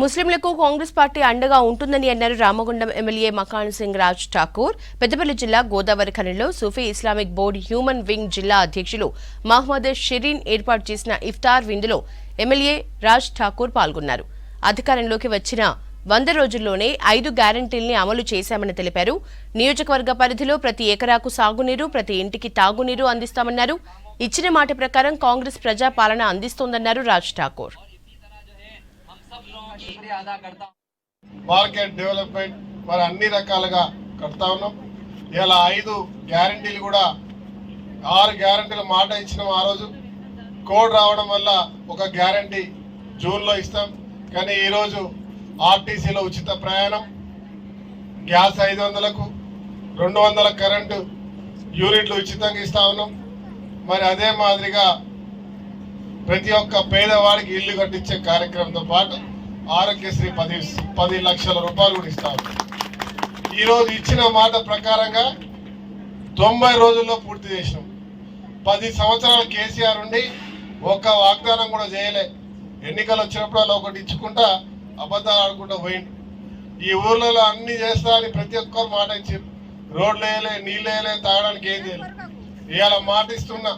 ముస్లింలకు కాంగ్రెస్ పార్టీ అండగా ఉంటుందని అన్నారు రామగుండం ఎమ్మెల్యే మకాన్ సింగ్ రాజ్ ఠాకూర్. పెద్దపల్లి జిల్లా Godavari ఖనిలో Sufi Islamic board human wing జిల్లా అధ్యక్షులు మహమ్మద్ షిరీన్ ఏర్పాటు చేసిన ఇఫ్తార్ విందులో ఎమ్మెల్యే రాజ్ ఠాకూర్ పాల్గొన్నారు. అధికారంలోకి వచ్చిన వంద రోజుల్లోనే ఐదు గ్యారంటీల్ని అమలు చేశామని తెలిపారు. నియోజకవర్గ పరిధిలో ప్రతి ఎకరాకు సాగునీరు ప్రతి ఇంటికి తాగునీరు అందిస్తామన్నారు. ఇచ్చిన మాట ప్రకారం కాంగ్రెస్ ప్రజా పాలన అందిస్తోందన్నారు రాజ్ ఠాకూర్. మార్కెట్ డెవలప్మెంట్ మరి అన్ని రకాలుగా కడతా ఉన్నాం. ఇలా ఐదు గ్యారంటీలు కూడా ఆరు గ్యారంటీల మాట ఇచ్చినాం ఆ రోజు. కోడ్ రావడం వల్ల ఒక గ్యారంటీ జూన్లో ఇస్తాం. కానీ ఈరోజు ఆర్టీసీలో ఉచిత ప్రయాణం గ్యాస్ ఐదు వందలకు రెండు వందల కరెంటు యూనిట్లు ఉచితంగా ఇస్తా ఉన్నాం. మరి అదే మాదిరిగా ప్రతి ఒక్క పేదవాడికి ఇల్లు కట్టించే కార్యక్రమంతో పాటు ఆరోగ్యశ్రీ పది పది లక్షల రూపాయలు కూడా ఇస్తారు ఈరోజు ఇచ్చిన మాట ప్రకారంగా తొంభై రోజుల్లో పూర్తి చేసినాం. పది సంవత్సరాలు కేసీఆర్ ఉండి ఒక్క వాగ్దానం కూడా చేయలే. ఎన్నికలు వచ్చినప్పుడు అలా ఒకటి ఇచ్చుకుంటా అబద్ధాలు ఆడుకుంటూ పోయిండు. ఈ ఊర్లలో అన్ని చేస్తా అని ప్రతి ఒక్కరు మాట ఇచ్చి రోడ్లు వేయలే నీళ్ళు వేయలే తాగడానికి ఏం చేయలేదు ఇవాళ మాట ఇస్తున్నా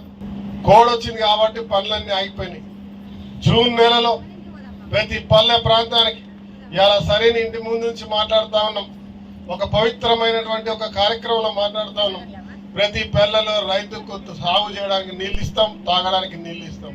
కోడ్ వచ్చింది కాబట్టి పనులన్నీ ఆగిపోయినాయి. జూన్ నెలలో ప్రతి పల్లె ప్రాంతానికి ఇలా సరైన ఇంటి ముందు నుంచి మాట్లాడుతా ఉన్నాం. ఒక పవిత్రమైనటువంటి ఒక కార్యక్రమంలో మాట్లాడుతా ఉన్నాం. ప్రతి పిల్లలు రైతుకు సాగు చేయడానికి నీళ్ళు ఇస్తాం తాగడానికి నీళ్ళు ఇస్తాం.